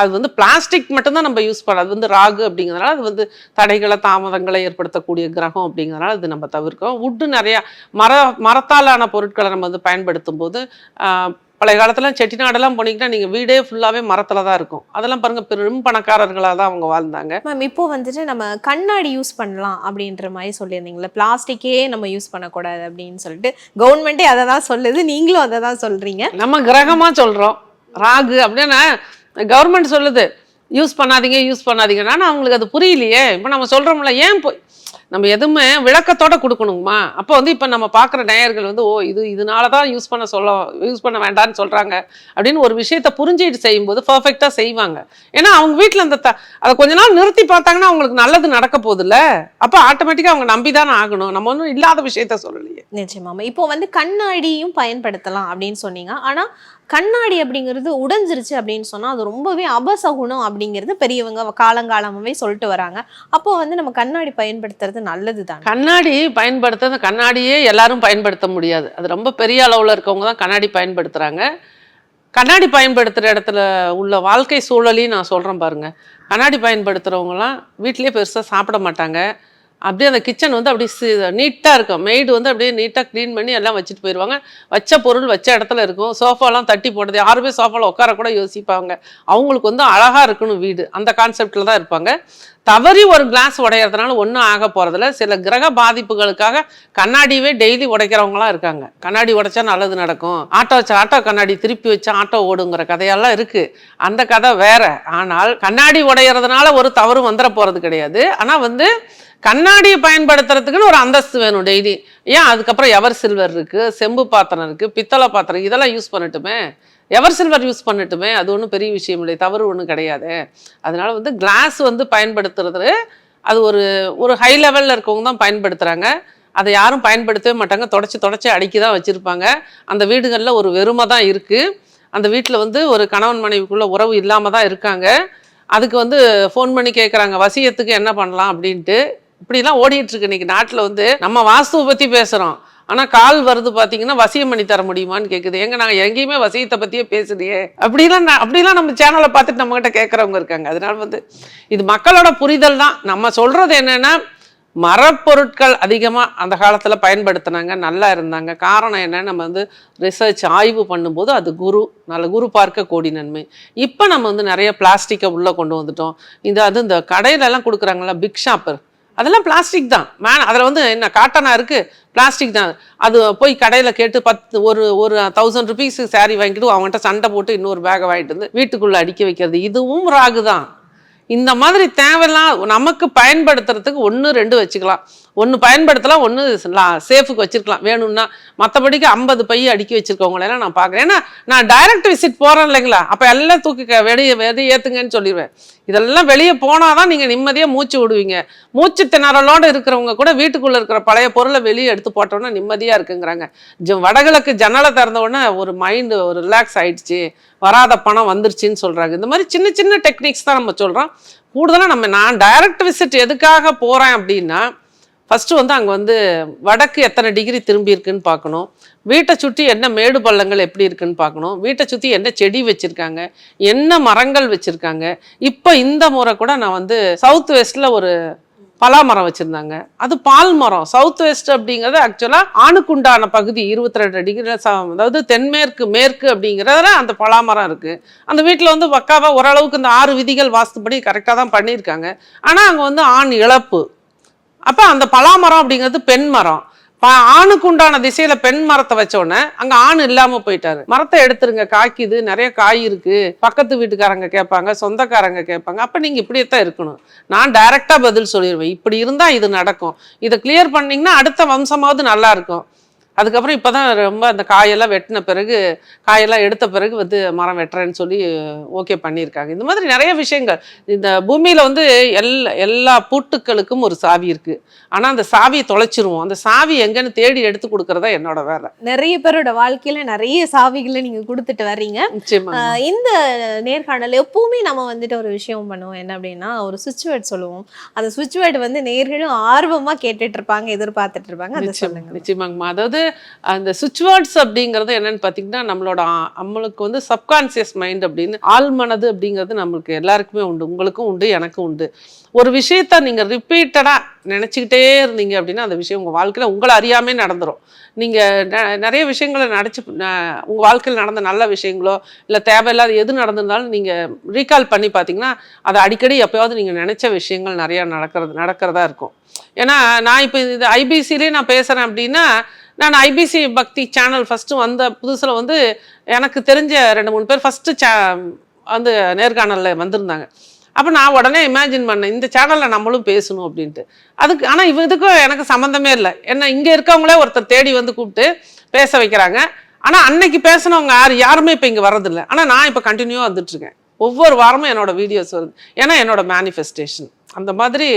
அது வந்து பிளாஸ்டிக் மட்டும்தான் நம்ம யூஸ் பண்ணலாம். அது வந்து ராகு அப்படிங்கிறதுனால அது வந்து தடைகளை தாமதங்களை ஏற்படுத்தக்கூடிய கிரகம் அப்படிங்கிறதுனால அது நம்ம தவிர்க்கோம் வுட்டு நிறைய மர மரத்தாலான பொருட்களை நம்ம வந்து பயன்படுத்தும் போது பழைய காலத்துல செட்டிநாடெல்லாம் போனீங்கன்னா நீங்க வீடே ஃபுல்லாவே மரத்துல தான் இருக்கும். அதெல்லாம் பாருங்க பெரும் பணக்காரர்களாக தான் அவங்க வாழ்ந்தாங்க. மேம் இப்போ வந்துட்டு நம்ம கண்ணாடி யூஸ் பண்ணலாம் அப்படின்ற மாதிரி சொல்லியிருந்தீங்களா பிளாஸ்டிக்கே நம்ம யூஸ் பண்ணக்கூடாது அப்படின்னு சொல்லிட்டு கவர்மெண்ட்டே அதை தான் சொல்லுது நீங்களும் அதை தான் சொல்றீங்க. நம்ம கிரகமா சொல்றோம். ராகு அப்படின்னா கவர்மெண்ட் சொல்லுது யூஸ் பண்ணாதீங்க யூஸ் பண்ணாதீங்கன்னா அவங்களுக்கு அது புரியலையே. இப்போ நம்ம சொல்கிறோம்ல ஏன் போய் நம்ம எதுவுமே விளக்கத்தோட கொடுக்கணுமா அப்போ வந்து இப்போ நம்ம பார்க்குற நேயர்கள் வந்து ஓ இது இதனால தான் யூஸ் பண்ண சொல்ல யூஸ் பண்ண வேண்டாம்னு சொல்கிறாங்க அப்படின்னு ஒரு விஷயத்த புரிஞ்சுட்டு செய்யும்போது பர்ஃபெக்டாக செய்வாங்க. ஏன்னா அவங்க வீட்டில் அந்த த அதை கொஞ்ச நாள் நிறுத்தி பார்த்தாங்கன்னா அவங்களுக்கு நல்லது நடக்க போதில்ல அப்போ ஆட்டோமேட்டிக்காக அவங்க நம்பி தானே ஆகணும். நம்ம ஒன்றும் இல்லாத விஷயத்த சொல்லலையே. நிச்சயமாமா இப்போ வந்து கண்ணாடியும் பயன்படுத்தலாம் அப்படின்னு சொன்னீங்க. ஆனால் கண்ணாடி அப்படிங்கிறது உடைஞ்சிருச்சு அப்படின்னு சொன்னால் அது ரொம்பவே அபசகுணம் அப்படிங்கிறது பெரியவங்க காலங்காலமாகவே சொல்லிட்டு வராங்க. அப்போ வந்து நம்ம கண்ணாடி பயன்படுத்துறது நல்லது தான் கண்ணாடி பயன்படுத்த கண்ணாடியே எல்லாரும் பயன்படுத்த முடியாது. அது ரொம்ப பெரிய அளவில் இருக்கவங்க தான் கண்ணாடி பயன்படுத்துகிறாங்க கண்ணாடி பயன்படுத்துகிற இடத்துல உள்ள வாழ்க்கை சூழலையும் நான் சொல்கிறேன் பாருங்கள் கண்ணாடி பயன்படுத்துகிறவங்களாம் வீட்டிலேயே பெருசாக சாப்பிட மாட்டாங்க. அப்படியே அந்த கிச்சன் வந்து அப்படியே நீட்டாக இருக்கும். மெய்டு வந்து அப்படியே நீட்டாக க்ளீன் பண்ணி எல்லாம் வச்சுட்டு போயிடுவாங்க வச்ச பொருள் வச்ச இடத்துல இருக்கும். சோஃபாலாம் தட்டி போடுறது. யாருமே சோஃபாவில் உட்கார கூட யோசிப்பாங்க. அவங்களுக்கு வந்து அழகாக இருக்கணும் வீடு. அந்த கான்செப்டில் தான் இருப்பாங்க. தவறி ஒரு கிளாஸ் உடையறதுனால ஒன்றும் ஆக போகிறதில்ல சில கிரக பாதிப்புகளுக்காக கண்ணாடியவே டெய்லி உடைக்கிறவங்களாம் இருக்காங்க. கண்ணாடி உடைச்சா நல்லது நடக்கும். ஆட்டோ வச்ச ஆட்டோ கண்ணாடி திருப்பி வச்சா ஆட்டோ ஓடுங்கிற கதையெல்லாம் இருக்குது அந்த கதை வேற. ஆனால் கண்ணாடி உடையிறதுனால ஒரு தவறு வந்துட போகிறது கிடையாது. ஆனால் வந்து கண்ணாடியை பயன்படுத்துறதுக்குன்னு ஒரு அந்தஸ்து வேணும் டெய்லி ஏன்? அதுக்கப்புறம் எவர் சில்வர் இருக்குது செம்பு பாத்திரம் இருக்குது பித்தளை பாத்திரம் இதெல்லாம் யூஸ் பண்ணட்டுமே? எவர் சில்வர் யூஸ் பண்ணட்டுமே? அது ஒன்றும் பெரிய விஷயம் இல்லை தவறு ஒன்றும் கிடையாது. அதனால் வந்து கிளாஸ் வந்து பயன்படுத்துறது அது ஒரு ஒரு ஹை லெவலில் இருக்கவங்க தான் பயன்படுத்துகிறாங்க அதை யாரும் பயன்படுத்தவே மாட்டாங்க. தொடச்சி தொடச்சி அடுக்கி தான் வச்சுருப்பாங்க. அந்த வீடுகளில் ஒரு வெறுமை தான் இருக்குது அந்த வீட்டில் வந்து ஒரு கணவன் மனைவிக்குள்ளே உறவு இல்லாமல் தான் இருக்காங்க. அதுக்கு வந்து ஃபோன் பண்ணி கேட்குறாங்க வசியத்துக்கு என்ன பண்ணலாம்? அப்படின்ட்டு. இப்படிலாம் ஓடிட்டு இருக்கு இன்னைக்கு நாட்டில் வந்து. நம்ம வாஸ்துவை பற்றி பேசுகிறோம் ஆனால் கால் வருது பார்த்தீங்கன்னா வசியம் பண்ணி தர முடியுமான்னு கேட்குது எங்க நாங்கள் எங்கேயுமே வசியத்தை பற்றியே பேசுறியே அப்படிலாம் நான் அப்படிலாம் நம்ம சேனலை பார்த்துட்டு நம்மகிட்ட கேட்குறவங்க இருக்காங்க. அதனால வந்து இது மக்களோட புரிதல் தான். நம்ம சொல்கிறது என்னென்னா மரப்பொருட்கள் அதிகமாக அந்த காலத்தில் பயன்படுத்தினாங்க நல்லா இருந்தாங்க. காரணம் என்ன நம்ம வந்து ரிசர்ச் ஆய்வு பண்ணும்போது அது குரு நல்ல குரு பார்க்க கோடி நன்மை. இப்போ நம்ம வந்து நிறைய பிளாஸ்டிக்கை உள்ளே கொண்டு வந்துட்டோம். இந்த அது இந்த கடையிலலாம் கொடுக்குறாங்களா பிக் ஷாப்பர் அதெல்லாம் பிளாஸ்டிக் தான். மேன் அதில் வந்து என்ன காட்டனாக இருக்குது பிளாஸ்டிக் தான். அது போய் கடையில் கேட்டு பத்து ஒரு ஒரு தௌசண்ட் ருபீஸ் saree வாங்கிட்டு அவன்கிட்ட சண்டை போட்டு இன்னொரு பேக்கை வாங்கிட்டு வந்து வீட்டுக்குள்ளே அடிக்க வைக்கிறது. இதுவும் ராகு தான். இந்த மாதிரி தேவையெல்லாம் நமக்கு பயன்படுத்துறதுக்கு ஒன்று ரெண்டு வச்சுக்கலாம். ஒன்று பயன்படுத்தலாம் ஒன்று சேஃபுக்கு வச்சிருக்கலாம். வேணும்னா மற்றபடிக்கு ஐம்பது பைய அடுக்கி வச்சுருக்கவங்களெல்லாம் நான் பார்க்குறேன் ஏன்னா நான் டைரக்ட் விசிட் போகிறேன் இல்லைங்களா? அப்போ எல்லாம் தூக்கி வெளியே வெளியே ஏற்றுங்கன்னு சொல்லிடுவேன் இதெல்லாம் வெளியே போனால் தான் நீங்கள் நிம்மதியாக மூச்சு விடுவீங்க. மூச்சு திணறலோடு இருக்கிறவங்க கூட வீட்டுக்குள்ளே இருக்கிற பழைய பொருளை வெளியே எடுத்து போட்டோன்னா நிம்மதியாக இருக்குங்கிறாங்க. ஜ வடகிழக்கு ஜன்னலை திறந்த உடனே ஒரு மைண்டு ஒரு ரிலாக்ஸ் ஆகிடுச்சு வராத பணம் வந்துருச்சுன்னு சொல்கிறாங்க இந்த மாதிரி சின்ன சின்ன டெக்னிக்ஸ் தான் நம்ம சொல்கிறோம் கூடுதலாக நம்ம நான் டைரக்ட் விசிட் எதுக்காக போகிறேன் அப்படின்னா ஃபஸ்ட்டு வந்து அங்கே வந்து வடக்கு எத்தனை டிகிரி திரும்பி இருக்குன்னு பார்க்கணும். வீட்டை சுற்றி என்ன மேடு பள்ளங்கள் எப்படி இருக்குன்னு பார்க்கணும். வீட்டை சுற்றி என்ன செடி வச்சுருக்காங்க என்ன மரங்கள் வச்சுருக்காங்க. இப்போ இந்த முறை கூட நான் வந்து சவுத் வெஸ்ட்டில் ஒரு பலா மரம் வச்சுருந்தாங்க. அது பால் மரம். சவுத் வெஸ்ட் அப்படிங்கிறது ஆக்சுவலாக ஆணுக்குண்டான பகுதி இருபத்தி ரெண்டு டிகிரி அதாவது தென்மேற்கு மேற்கு அப்படிங்கிறதுல அந்த பலா மரம் இருக்குது அந்த வீட்டில் வந்து பக்காவாக ஓரளவுக்கு இந்த ஆறு விதிகள் வாஸ்துப்படி கரெக்டாக தான் பண்ணியிருக்காங்க. ஆனால் அங்கே வந்து ஆண் இழப்பு. அப்போ அந்த பலாமரம் அப்படிங்கிறது பெண் மரம். ப- ஆணுக்கு உண்டான திசையில பெண் மரத்தை வச்சோன்னே அங்க ஆண் இல்லாம போயிட்டாரு. மரத்தை எடுத்துருங்க காய்க்குது நிறைய காய் இருக்கு. பக்கத்து வீட்டுக்காரங்க கேட்பாங்க சொந்தக்காரங்க கேட்பாங்க. அப்ப நீங்க இப்படியே தான் இருக்கணும். நான் டைரக்டா பதில் சொல்லிடுவேன் இப்படி இருந்தா இது நடக்கும். இதை கிளியர் பண்ணீங்கன்னா அடுத்த வம்சமாவது நல்லா இருக்கும். அதுக்கப்புறம் இப்போதான் ரொம்ப அந்த காயெல்லாம் வெட்டின பிறகு காயெல்லாம் எடுத்த பிறகு வந்து மரம் வெட்டுறேன்னு சொல்லி ஓகே பண்ணியிருக்காங்க. இந்த மாதிரி நிறைய விஷயங்கள். இந்த பூமியில் வந்து எல்லா எல்லா பூட்டுக்களுக்கும் ஒரு சாவி இருக்குது ஆனால் அந்த சாவியை தொலைச்சிருவோம். அந்த சாவி எங்கன்னு தேடி எடுத்து கொடுக்கறதா என்னோட வேலை. நிறைய பேரோட வாழ்க்கையில நிறைய சாவிகளை நீங்க கொடுத்துட்டு வர்றீங்க. இந்த நேர்காணல் எப்பவுமே நம்ம வந்துட்டு ஒரு விஷயம் பண்ணுவோம். என்ன அப்படின்னா ஒரு சுவிட்ச் வேர்ட் சொல்லுவோம். அந்த சுவிட்ச் வேர்டு வந்து நேர்களும் ஆர்வமா கேட்டுட்டு இருப்பாங்க எதிர்பார்த்துட்டு இருப்பாங்க. நிச்சயமாங்கம்மா. அதாவது அந்த சுவிட்ச் வேர்ட்ஸ் அப்படிங்கிறது என்னன்னு பார்த்தீங்கன்னா நம்மளோட நம்மளுக்கு வந்து சப்கான்சியஸ் மைண்ட் அப்படின்னு ஆள் மனது அப்படிங்கிறது நம்மளுக்கு எல்லாருக்குமே உண்டு. உங்களுக்கும் உண்டு எனக்கும் உண்டு. ஒரு விஷயத்த நீங்கள் ரிப்பீட்டடாக நினச்சிக்கிட்டே இருந்தீங்க அப்படின்னா அந்த விஷயம் உங்கள் வாழ்க்கையில் உங்களை அறியாமே நடந்துரும். நீங்கள் நிறைய விஷயங்களை நடிச்சு உங்கள் வாழ்க்கையில் நடந்த நல்ல விஷயங்களோ இல்லை தேவையில்லாத எது நடந்திருந்தாலும் நீங்கள் ரீகால் பண்ணி பார்த்தீங்கன்னா அதை அடிக்கடி எப்போயாவது நீங்கள் நினச்ச விஷயங்கள் நிறையா நடக்கிறது நடக்கிறதா இருக்கும். ஏன்னா நான் இப்போ இது ஐபிசிலே நான் பேசுகிறேன் அப்படின்னா நான் ஐபிசி பக்தி சேனல் ஃபஸ்ட்டு வந்த புதுசில் வந்து எனக்கு தெரிஞ்ச ரெண்டு மூணு பேர் ஃபஸ்ட்டு சே வந்து நேர்காணலில் வந்திருந்தாங்க. அப்போ நான் உடனே இமேஜின் பண்ணேன் இந்த சேனலில் நம்மளும் பேசணும் அப்படின்ட்டு. அதுக்கு ஆனால் இவ இதுக்கும் எனக்கு சம்மந்தமே இல்லை. என்ன இங்கே இருக்கவங்களே ஒருத்தர் தேடி வந்து கூப்பிட்டு பேச வைக்கிறாங்க. ஆனால் அன்னைக்கு பேசினவங்க யார் யாருமே இப்போ இங்கே வர்றதில்லை. ஆனால் நான் இப்போ கண்டினியூவாக வந்துட்டுருக்கேன் ஒவ்வொரு வாரமும் என்னோடய வீடியோஸ் வருது. ஏன்னா என்னோட மேனிஃபெஸ்டேஷன் அந்த மாதிரி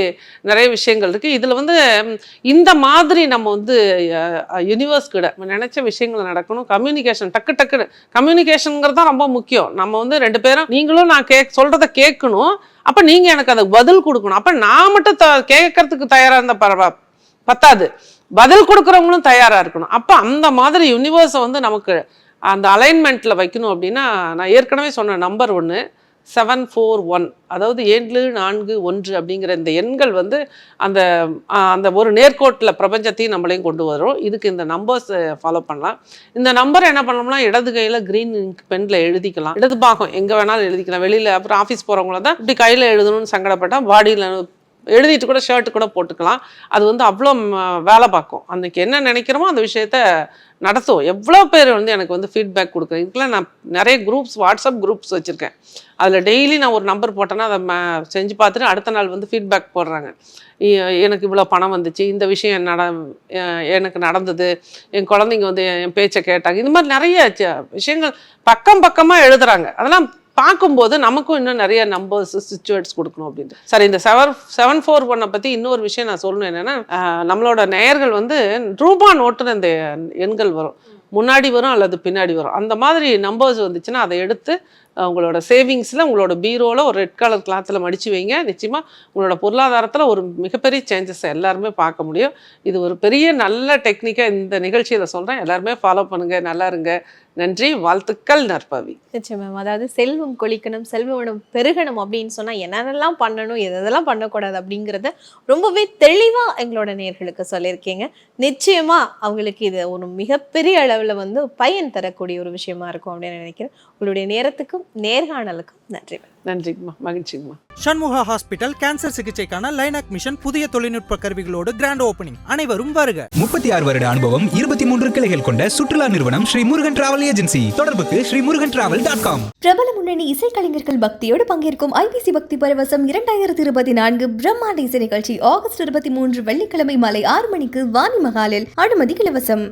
நிறைய விஷயங்கள் இருக்குது இதில் வந்து இந்த மாதிரி நம்ம வந்து யூனிவர்ஸ் கிட்ட நினச்ச விஷயங்கள் நடக்கணும். கம்யூனிகேஷன் டக்கு டக்குன்னு கம்யூனிகேஷனுங்கிறது தான் ரொம்ப முக்கியம். நம்ம வந்து ரெண்டு பேரும் நீங்களும் நான் கேக் சொல்கிறத கேட்கணும். அப்போ நீங்கள் எனக்கு அதுக்கு பதில் கொடுக்கணும். அப்போ நான் மட்டும் த கேட்கறதுக்கு தயாராக இருந்த பரவா பத்தாது. பதில் கொடுக்குறவங்களும் தயாராக இருக்கணும். அப்போ அந்த மாதிரி யூனிவர்ஸை வந்து நமக்கு அந்த அலைன்மெண்ட்டில் வைக்கணும் அப்படின்னா நான் ஏற்கனவே சொன்ன நம்பர் ஒன்று செவன் ஃபோர் ஒன் அதாவது ஏழு நான்கு ஒன்று அப்படிங்கிற இந்த எண்கள் வந்து அந்த அந்த ஒரு நேர்கோட்டில் பிரபஞ்சத்தையும் நம்மளையும் கொண்டு வரும். இதுக்கு இந்த நம்பர்ஸ் ஃபாலோ பண்ணலாம். இந்த நம்பர் என்ன பண்ணோம்னா இடது கையில் க்ரீன் இங்க் பெனில் எழுதிக்கலாம். இடது பாகம் எங்கே வேணாலும் எழுதிக்கலாம். வெளியில் அப்புறம் ஆஃபீஸ் போகிறவங்கள தான் இப்படி கையில் எழுதணும்னு சங்கடப்பட்டால் பாடியில் எழுதிட்டு கூட ஷர்ட் கூட போட்டுக்கலாம். அது வந்து அவ்வளோ வேலை பார்க்கும். அன்றைக்கி என்ன நினைக்கிறோமோ அந்த விஷயத்த நடத்தும் எவ்வளோ பேர் வந்து எனக்கு வந்து ஃபீட்பேக் கொடுக்குறேன் இதுக்கெலாம் நான் நிறைய குரூப்ஸ் வாட்ஸ்அப் குரூப்ஸ் வச்சுருக்கேன். அதில் டெய்லி நான் ஒரு நம்பர் போட்டேன்னா அதை ம- செஞ்சு பார்த்துட்டு அடுத்த நாள் வந்து ஃபீட்பேக் போடுறாங்க. எனக்கு இவ்வளோ பணம் வந்துச்சு. இந்த விஷயம் நட எனக்கு நடந்தது. என் குழந்தைங்க வந்து என் பேச்சை கேட்டாங்க. இது மாதிரி நிறைய விஷயங்கள் பக்கம் பக்கமாக எழுதுறாங்க. அதெல்லாம் பார்க்கும்போது நமக்கும் இன்னும் நிறைய நம்பர்ஸ் சுச்சுவேட்ஸ் கொடுக்கணும் அப்படின்ட்டு. சரி இந்த செவன் செவன் ஃபோர் ஒன்னை பற்றி இன்னொரு விஷயம் நான் சொல்லணும் என்னென்னா நம்மளோட நேயர்கள் வந்து ரூபா நோட்டுன்னு இந்த எண்கள் வரும். முன்னாடி வரும் அல்லது பின்னாடி வரும். அந்த மாதிரி நம்பர்ஸ் வந்துச்சுன்னா அதை எடுத்து உங்களோட சேவிங்ஸில் உங்களோட பீரோவில் ஒரு ரெட் கலர் கிளாத்தில் மடித்து வைங்க. நிச்சயமாக உங்களோட பொருளாதாரத்தில் ஒரு மிகப்பெரிய சேஞ்சஸை எல்லாருமே பார்க்க முடியும். இது ஒரு பெரிய நல்ல டெக்னிக்காக இந்த நிகழ்ச்சியில் சொல்கிறேன் எல்லாருமே ஃபாலோ பண்ணுங்கள் நல்லா இருங்க. நன்றி வாழ்த்துக்கள் நற்பவி. நிச்சயம் மேம் அதாவது செல்வம் கொளிக்கணும் செல்வம் பெருகணும் அப்படின்னு சொன்னா என்னென்னலாம் பண்ணணும் எதெல்லாம் பண்ணக்கூடாது அப்படிங்கிறத ரொம்பவே தெளிவா எங்களோட நேர்களுக்கு சொல்லியிருக்கீங்க. நிச்சயமா அவங்களுக்கு இது ஒரு மிகப்பெரிய அளவில் வந்து பயன் தரக்கூடிய ஒரு விஷயமா இருக்கும் அப்படின்னு நினைக்கிறேன். உங்களுடைய நேரத்துக்கும் நேர்காணலுக்கும் நன்றி மேம் நன்றிங்கம்மா மகிழ்ச்சிங்கம்மா. சண்முகா ஹாஸ்பிட்டல் கேன்சர் சிகிச்சைக்கான லைனாக் மிஷன் புதிய தொழில்நுட்ப கருவிகளோடு கிராண்ட் ஓபனிங் அனைவரும் வருக. முப்பத்தி ஆறு வருட அனுபவம் இருபத்தி மூன்று கிளைகள் கொண்ட சுற்றுலா நிறுவனம் ஸ்ரீ முருகன் டிராவல் ஏஜென்சி தொடர்புக்கு Sri Murugan travel dot com பிரபல முன்னணி இசைக்கலைஞர்கள் பக்தியோடு பங்கேற்கும் ஐபிசி பக்தி பரவசம் இரண்டாயிரத்தி இருபத்தி நான்கு பிரம்மாண்ட இசை நிகழ்ச்சி ஆகஸ்ட் இருபத்தி மூன்று வெள்ளிக்கிழமை மாலை ஆறு மணிக்கு வாணி மகாலில் அனுமதி இலவசம்.